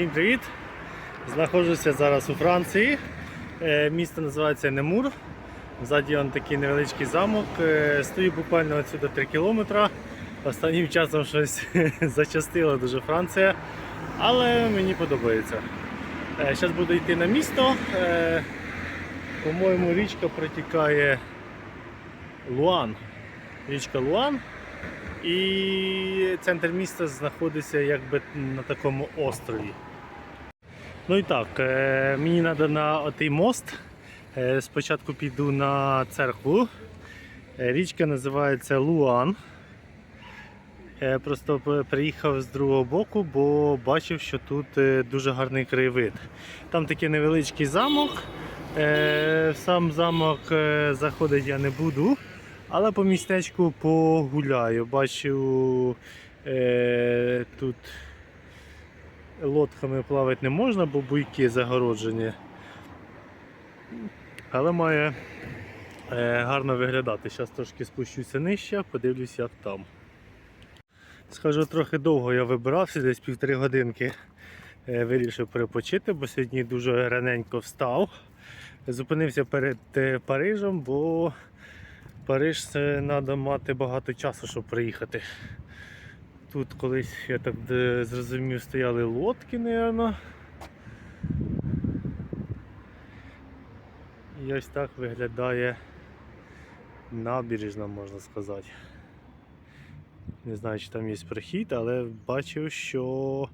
Всім привіт! Знаходжуся зараз у Франції. Е, Місто називається Немур. Ззаді он такий невеличкий замок. Е, Стою буквально отсюди 3 кілометри. Останнім часом щось зачастила дуже Франція, але мені подобається. Зараз буду йти на місто. Е, По-моєму, річка протікає Луан. Річка Луан. І центр міста знаходиться якби на такому острові. Ну і так, е, мені треба на отий мост. Е, Спочатку піду на церкву. Е, Річка називається Луан. Я просто приїхав з другого боку, бо бачив, що тут дуже гарний краєвид. Там такий невеличкий замок. Сам замок заходити я не буду, але по містечку погуляю. Бачу тут лодками плавати не можна, бо буйки загороджені. Але має е, гарно виглядати. Зараз трошки спущуся нижче, подивлюсь, як там. Скажу, трохи довго я вибирався, десь півтори годинки е, вирішив перепочити, бо сьогодні дуже раненько встав. Зупинився перед е, Парижем, бо Париж треба мати багато часу, щоб приїхати. Тут колись, я так зрозумів, стояли лодки, мабуть. І ось так виглядає набережна, можна сказати. Не знаю, чи там є прохід, але бачив, що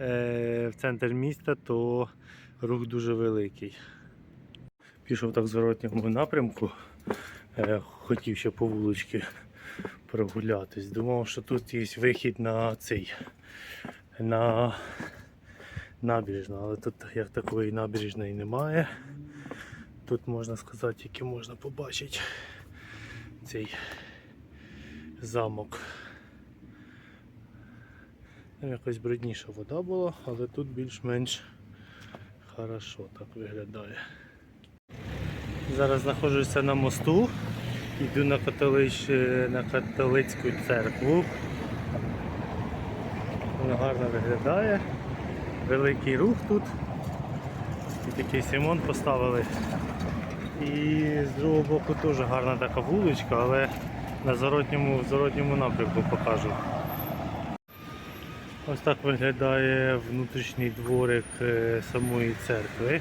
е, в центр міста то рух дуже великий. Пішов так в зворотньому напрямку, е, хотів ще по вуличці прогулятись. Думав, що тут є вихід на цей на набережну, але тут як такої набережної немає. Тут можна сказати, тільки можна побачити цей замок. Там якось брудніша вода була, але тут більш-менш хорошо так виглядає. Зараз знаходжуся на мосту, йду на, католич... на католицьку церкву. Воно гарно виглядає. Великий рух тут. І такий Симон поставили. І з другого боку теж гарна така вуличка, але на зворотньому, в зворотньому напрямку покажу. Ось так виглядає внутрішній дворик е, самої церкви.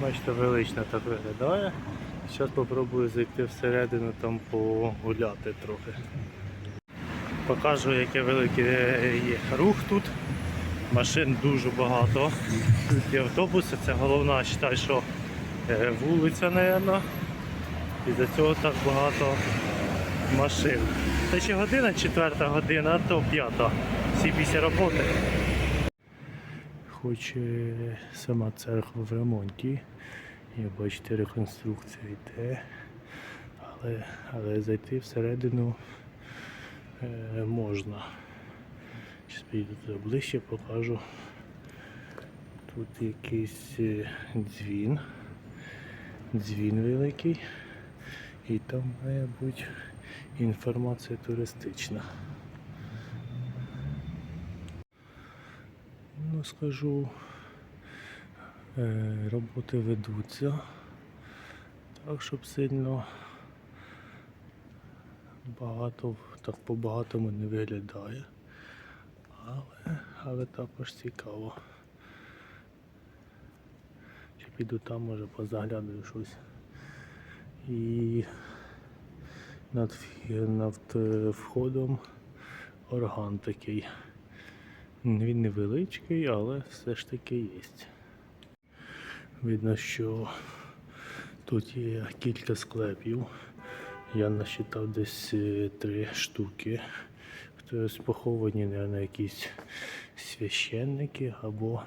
Бачите, велично так виглядає. Зараз спробую зайти всередину там погуляти трохи. Покажу, яке великий є рух тут. Машин дуже багато. Тут є автобуси, це головна, вважаю, що е, вулиця, мабуть. І за цього так багато машин. Це ще година, четверта година, то п'ята. Всі після роботи. Хоч е, сама церква в ремонті. І бачите, реконструкція йде. Але, але зайти всередину е, можна. Зараз піду туди ближче, покажу. Тут якийсь е, дзвін. Дзвін великий. І там має бути інформація туристична. Ну, скажу, роботи ведуться. Так, щоб сильно багато, так по-багатому не виглядає. Але, але також цікаво. Ще піду там, може позаглядаю щось. І над, над е, входом орган такий. Він невеличкий, але все ж таки є. Видно, що тут є кілька склепів. Я насчитав десь е, три штуки. Хтось поховані, мабуть, якісь священники або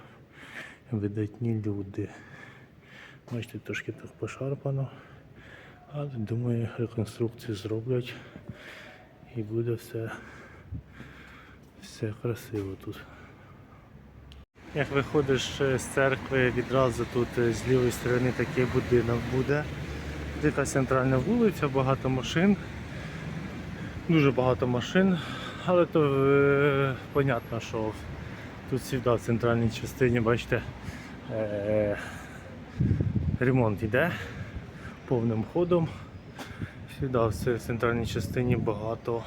видатні люди. Бачите, трошки так пошарпано. Але думаю, реконструкцію зроблять і буде все, все красиво тут. Як виходиш е, з церкви, відразу тут е, з лівої сторони такий будинок буде. Така центральна вулиця, багато машин. Дуже багато машин, але то е, понятно, що тут завжди в центральній частині, бачите, е, ремонт йде повним ходом. Сюди в центральній частині багато,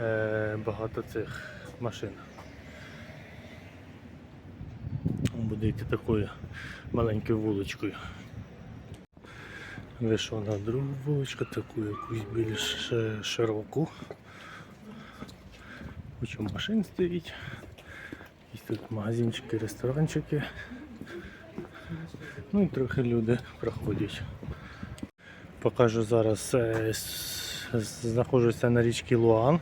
е, багато цих машин. Йти такою маленькою вуличкою. Вийшов на другу вуличку, таку якусь більш широку. Куча машин стоїть. Якісь тут магазинчики, ресторанчики. Ну і трохи люди проходять. Покажу зараз, е, знаходжуся на річці Луан.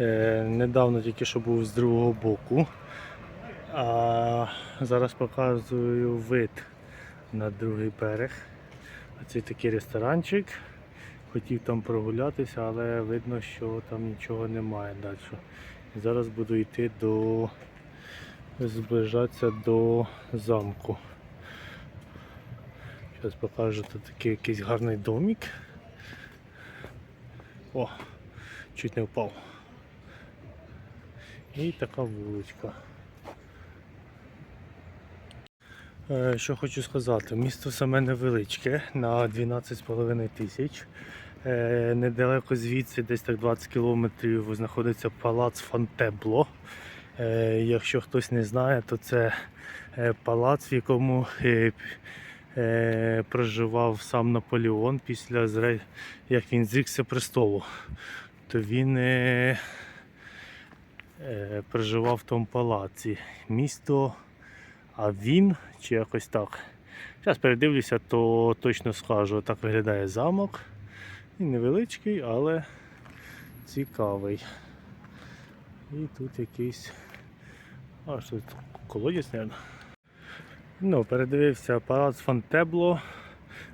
Е, Недавно тільки що був з другого боку. А зараз показую вид на другий берег. Оце такий ресторанчик. Хотів там прогулятися, але видно, що там нічого немає далі. Зараз буду йти до зближатися до замку. Зараз покажу тут такий якийсь гарний домик. О, чуть не впав. І така вуличка. Е, Що хочу сказати, місто саме невеличке на 12,5 тисяч. Е, Недалеко звідси, десь так 20 кілометрів, знаходиться палац Фонтебло. Е, Якщо хтось не знає, то це е, палац, в якому е, е, проживав сам Наполеон після як він зрікся престолу. То він е, е, проживав в тому палаці. Місто а він чи якось так. Зараз передивлюся, то точно скажу. Так виглядає замок. Він невеличкий, але цікавий. І тут якийсь. А що тут колодязь, мабуть. Ну, передивився палац Фонтебло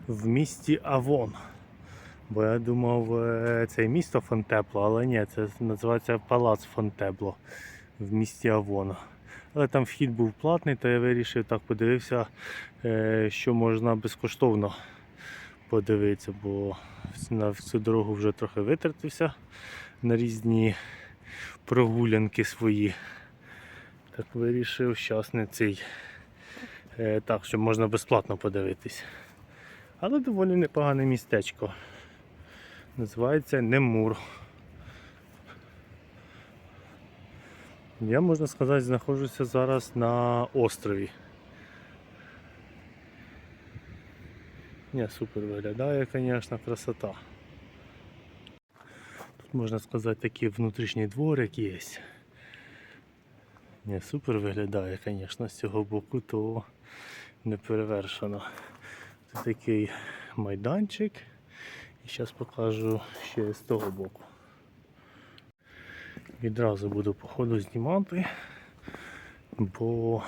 в місті Авон. Бо я думав, е, це місто Фонтебло, але ні, це називається палац Фонтебло в місті Авон. Але там вхід був платний, то я вирішив так подивився, е, що можна безкоштовно подивитися, бо на всю дорогу вже трохи витратився на різні прогулянки свої. Так вирішив зараз не цей. е, Так, що можна безплатно подивитись. Але доволі непогане містечко. Називається Немур. Я, можна сказати, знаходжуся зараз на острові. Ні, супер виглядає, звісно, красота. Тут можна сказати такий внутрішній дворик є. Ні, супер виглядає, звісно, з цього боку, то не перевершено. Це такий майданчик. І зараз покажу ще з того боку. Відразу буду по ходу знімати, бо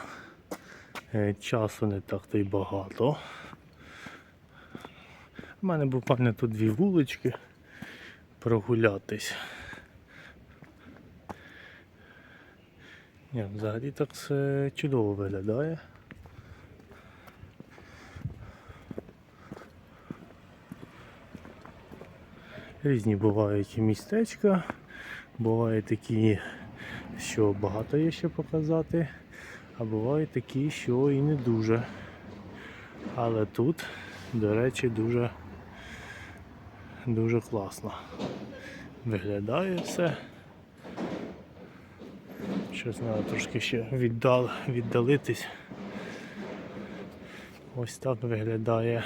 е, часу не так то й багато. У мене буквально тут дві вулички прогулятись. Ні, взагалі так все чудово виглядає. Різні бувають містечка. Бувають такі, що багато є ще показати, а бувають такі, що і не дуже. Але тут, до речі, дуже, дуже класно. Виглядає все. Щось треба трошки ще віддал, віддалитись. Ось так виглядає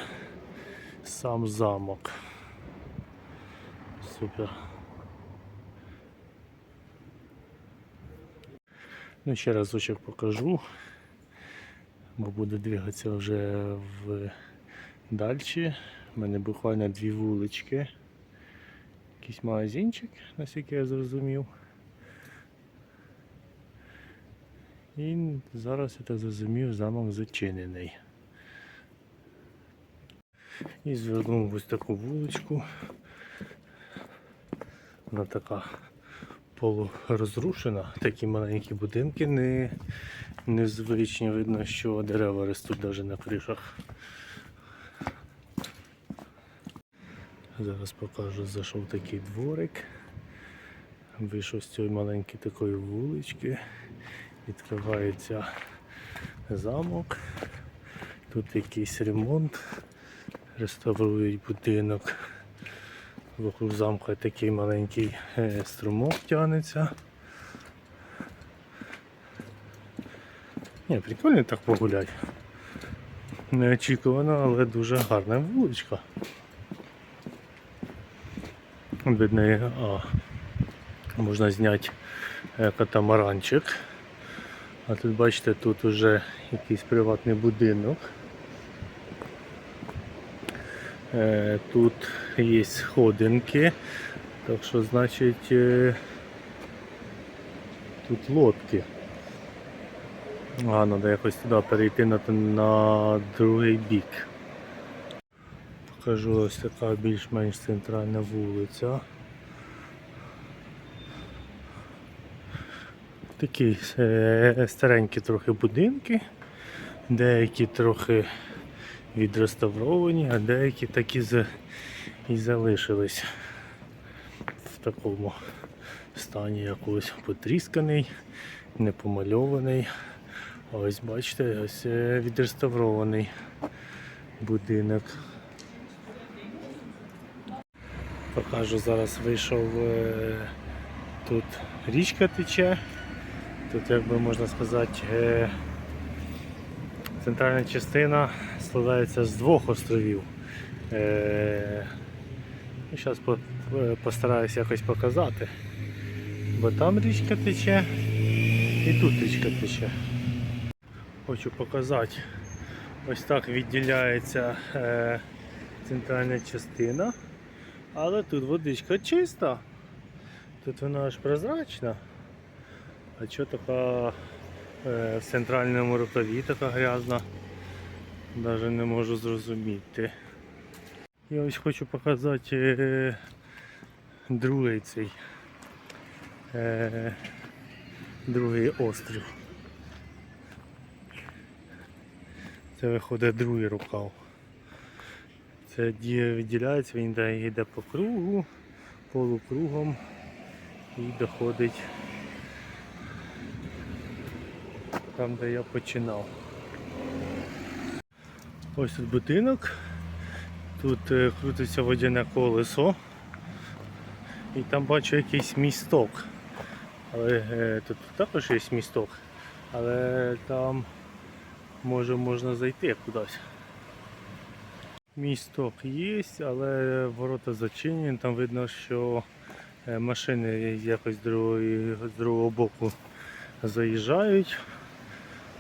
сам замок. Супер. Ну, ще разочок покажу, бо буду двигатися вже в далі. У мене буквально дві вулички. Якийсь магазинчик, наскільки я зрозумів. І зараз я так зрозумів, замок зачинений. І звернув ось таку вуличку. Вона така полурозрушена, такі маленькі будинки не, незвичні. Видно, що дерева ростуть навіть на кришах. Зараз покажу, зайшов такий дворик. Вийшов з цієї маленької такої вулички. Відкривається замок. Тут якийсь ремонт. Реставрують будинок. Вокруг замка такий маленький е, струмок тягнеться. Ні, прикольно так погуляти. Неочікувано, але дуже гарна вуличка. Від неї а, можна зняти е, катамаранчик. А тут бачите, тут уже якийсь приватний будинок. Е, Тут є сходинки, так що значить е, тут лодки. А, треба якось туди перейти на, на другий бік. Покажу ось така більш-менш центральна вулиця. Такі е, старенькі трохи будинки, деякі трохи відреставровані, а деякі так і, за, і залишились в такому стані якогось потрісканий, непомальований. Ось бачите, ось е, відреставрований будинок. Покажу, зараз вийшов е, тут річка тече. Тут, як би можна сказати, е, центральна частина складається з двох островів. Е, Зараз постараюся якось показати. Бо там річка тече і тут річка тече. Хочу показати. Ось так відділяється е, центральна частина. Але тут водичка чиста. Тут вона аж прозрачна. А що така е, в центральному рукаві така грязна? Навіть не можу зрозуміти. Я ось хочу показати е, другий цей е, другий острів. Це виходить другий рукав. Це ді- відділяється, він йде по кругу, полукругом і доходить там, де я починав. Ось тут будинок, тут е, крутиться водяне колесо і там бачу якийсь місток. Але е, тут також є місток, але там може можна зайти кудись. Місток є, але ворота зачинені, там видно, що е, машини якось з другого боку заїжджають,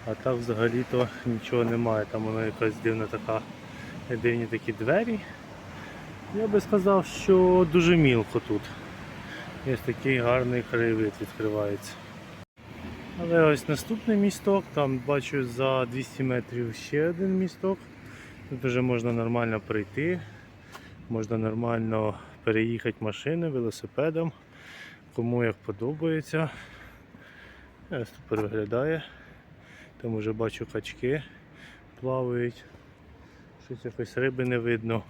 а так взагалі-то нічого немає. Там воно якась дивна така, дивні такі двері. Я би сказав, що дуже мілко тут. Є такий гарний краєвид відкривається. Але ось наступний місток, там бачу за 200 метрів ще один місток. Тут вже можна нормально пройти, можна нормально переїхати машини велосипедом, кому як подобається. Ось тепер виглядає. Там вже бачу качки плавають. Щось якось риби не видно.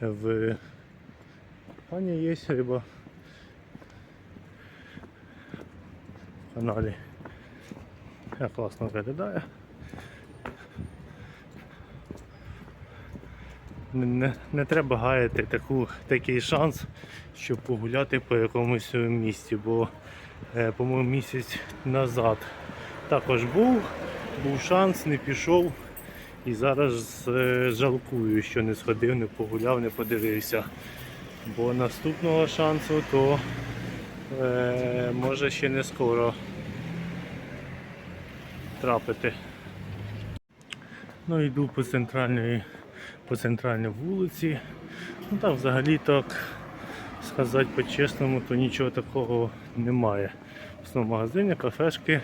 В Ані є риба в каналі. Як класно виглядає. Не, не, не треба гаяти таку, такий шанс, щоб погуляти по якомусь місці, бо, е, по-моєму, місяць назад також був, був шанс, не пішов. І зараз е, жалкую, що не сходив, не погуляв, не подивився. Бо наступного шансу то е, може ще не скоро трапити. Ну йду по центральній, по центральній вулиці. Ну так взагалі так сказати по-чесному, то нічого такого немає. В основному магазині, кафешки,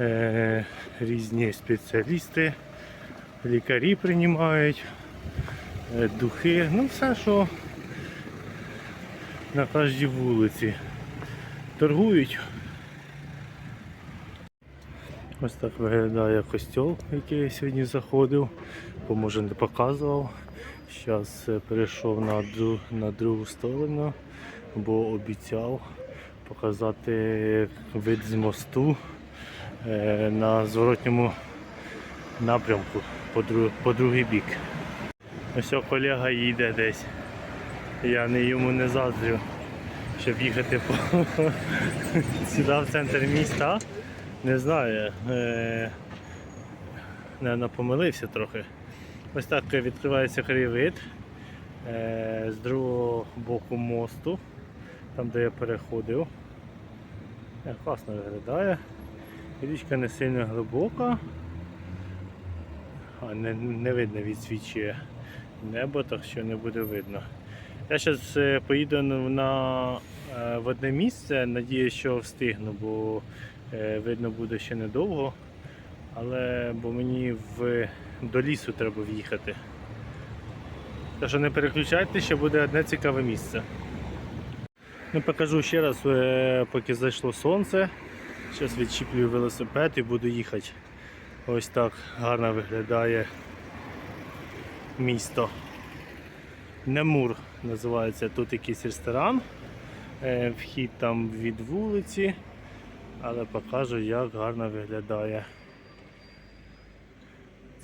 е, різні спеціалісти, лікарі приймають, е, духи, ну все, що на кожній вулиці. Торгують. Ось так виглядає костьол, який я сьогодні заходив, бо може не показував. Зараз перейшов на, дру, на другу сторону, бо обіцяв показати вид з мосту е, на зворотньому напрямку по, дру- по другий бік. Ось колега їде десь. Я не йому не заздрю, щоб їхати по сюди в центр міста. Не знаю. Е, помилився трохи. Ось так відкривається краєвид е, з другого боку мосту, там де я переходив. Е, Класно виглядає. Річка не сильно глибока, а не, не видно відсвічує небо, так що не буде видно. Я зараз поїду на, е, в одне місце, надіюсь, що встигну, бо е, видно буде ще недовго. Але бо мені в, до лісу треба в'їхати. Так що не переключайте, ще буде одне цікаве місце. Ну, покажу ще раз, е, поки зайшло сонце. Зараз відчіплюю велосипед і буду їхати. Ось так гарно виглядає місто. Немур називається. Тут якийсь ресторан. Е, Вхід там від вулиці, але покажу, як гарно виглядає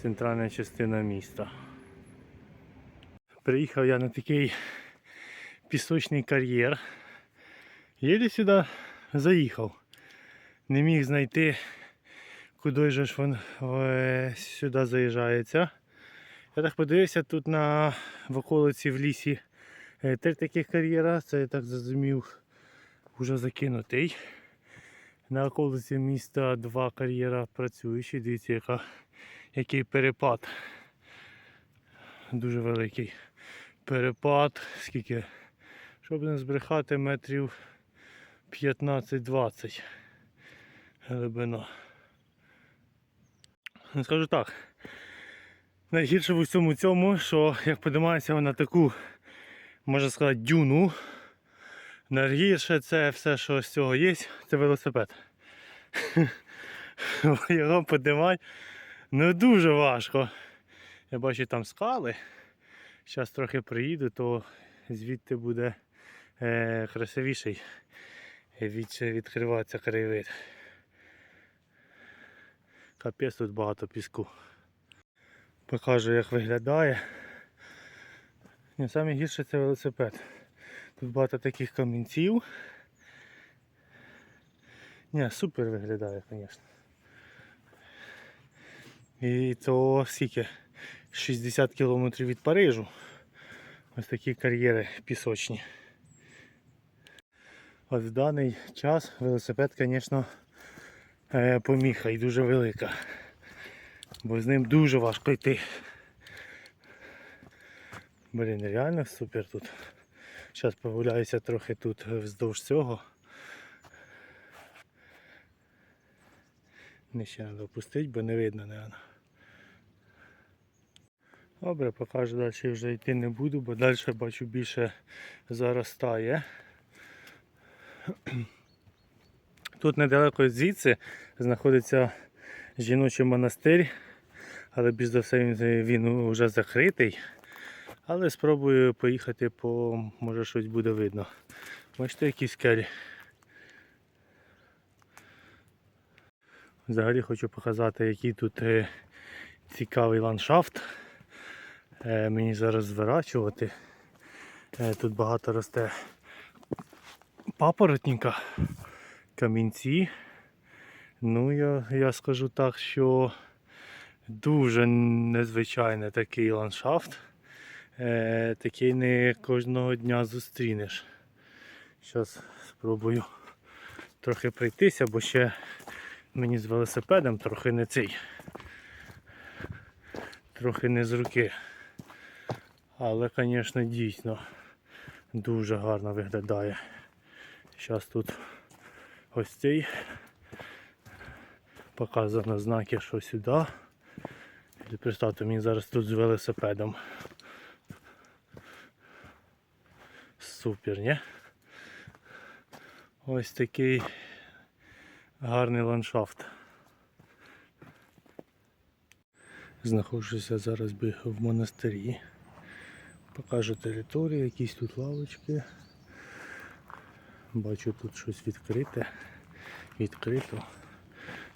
центральна частина міста. Приїхав я на такий пісочний кар'єр. Єлі сюди заїхав. Не міг знайти, куди же ж він сюди заїжджається. Я так подивився тут на в околиці в лісі е, три таких кар'єра. Це я так зрозумів, вже закинутий. На околиці міста два кар'єра працюючі. Дивіться, яка, який перепад. Дуже великий перепад. Скільки? Щоб не збрехати метрів 15-20 глибина. Скажу так. Найгірше в усьому цьому, що як подимається на таку, можна сказати, дюну. Найгірше це все, що з цього є, це велосипед. Його подимати ну дуже важко. Я бачу там скали. Зараз трохи приїду, то звідти буде е, красивіший від, відкриватися краєвид. Капець тут багато піску. Покажу як виглядає. Саме гірше це велосипед. Тут багато таких камінців. Ні, супер виглядає, звісно. І то скільки? 60 кілометрів від Парижу. Ось такі кар'єри пісочні. От в даний час велосипед, звісно, поміха і дуже велика. Бо з ним дуже важко йти. Блін, реально супер тут. Зараз прогуляюся трохи тут вздовж цього. Не ще треба опустити, бо не видно, наверное. Добре, покажу далі вже йти не буду, бо далі бачу більше заростає. Тут недалеко звідси знаходиться жіночий монастир, але більш за все він, вже закритий. Але спробую поїхати по, може щось буде видно. Бачите, якісь скелі. Взагалі хочу показати, який тут е, цікавий ландшафт. Е, мені зараз зворачувати. Е, тут багато росте папоротника, камінці. Ну, я, я скажу так, що дуже незвичайний такий ландшафт. Е, такий не кожного дня зустрінеш. Зараз спробую трохи пройтися, бо ще мені з велосипедом трохи не цей. Трохи не з руки. Але, звісно, дійсно дуже гарно виглядає. Зараз тут ось цей показано знаки, що сюди. І Представте, мені зараз тут з велосипедом. Супер, ні? Ось такий гарний ландшафт. Знаходжуся зараз би в монастирі. Покажу територію, якісь тут лавочки. Бачу тут щось відкрите, відкрито.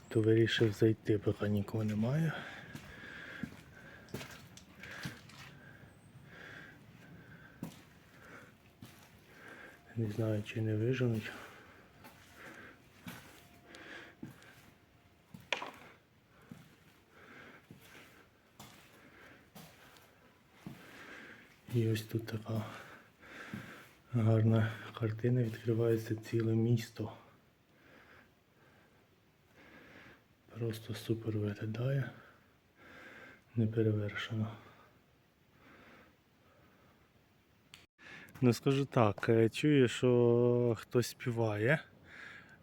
То вирішив зайти, поки нікого немає. Не знаю, чи не виженуть. І ось тут така гарна картина, відкривається ціле місто. Просто супер виглядає. Неперевершено. Ну скажу так, е, чую, що хтось співає,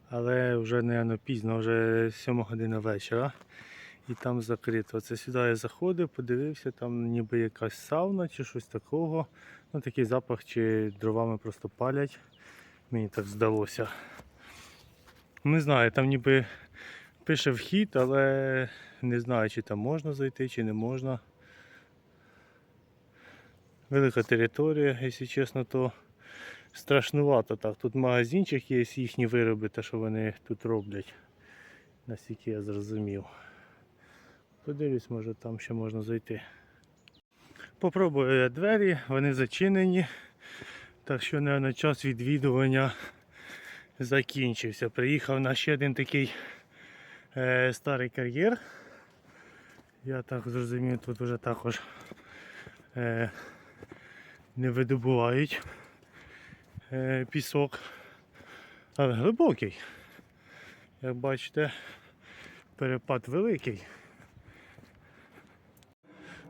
але вже не пізно, вже 7 година вечора. І там закрито. Це сюди я заходив, подивився, там ніби якась сауна чи щось такого. Ну такий запах, чи дровами просто палять. Мені так здалося. Не знаю, там ніби пише вхід, але не знаю, чи там можна зайти, чи не можна. Велика територія, якщо чесно, то страшнувато так. Тут магазинчик є, їхні вироби, те, що вони тут роблять. Наскільки я зрозумів. Подивлюсь, може там ще можна зайти. Попробую я двері, вони зачинені. Так що, на час відвідування закінчився. Приїхав на ще один такий е, старий кар'єр. Я так зрозумів, тут вже також е, не видобувають е, пісок, але глибокий. Як бачите, перепад великий.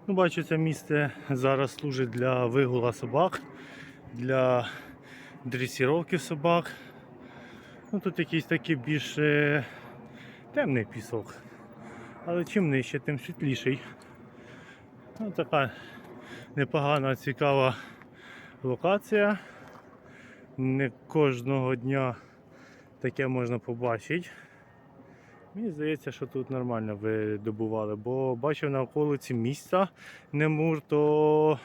Ну, бачу, це місце зараз служить для вигула собак, для дресіровки собак. Ну, тут якийсь такий більш е, темний пісок. Але чим нижче, тим світліший. Ну, така непогана, цікава локація. Не кожного дня таке можна побачити. Мені здається, що тут нормально видобували, бо бачив на околиці місця Немур, то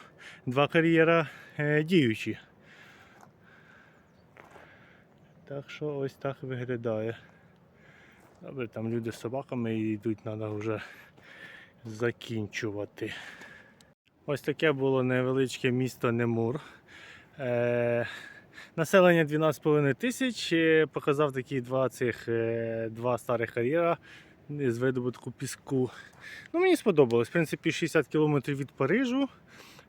два кар'єра е, діючі. Так що ось так виглядає. Добре, там люди з собаками йдуть, треба вже закінчувати. Ось таке було невеличке місто Немур. Населення 12,5 тисяч. е, Показав такі два цих е, два старих кар'єра з видобутку піску. Ну, мені сподобалось. В принципі, 60 кілометрів від Парижу.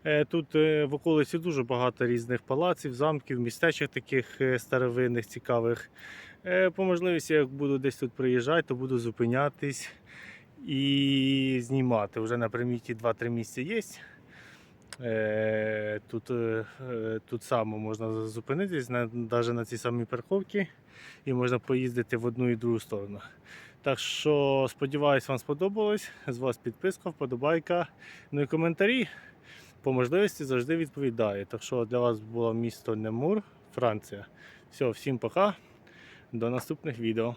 Е, Тут в околиці дуже багато різних палаців, замків, містечок таких старовинних, цікавих. По можливості, як буду десь тут приїжджати, то буду зупинятись і знімати. Вже на приміті 2-3 місця є. Е, Тут, е, е, тут само можна зупинитись, навіть на цій самій парковці, і можна поїздити в одну і другу сторону. Так що сподіваюсь, вам сподобалось. З вас підписка, вподобайка, ну і коментарі. По можливості завжди відповідаю. Так що для вас було місто Немур, Франція. Все, всім пока. До наступних відео.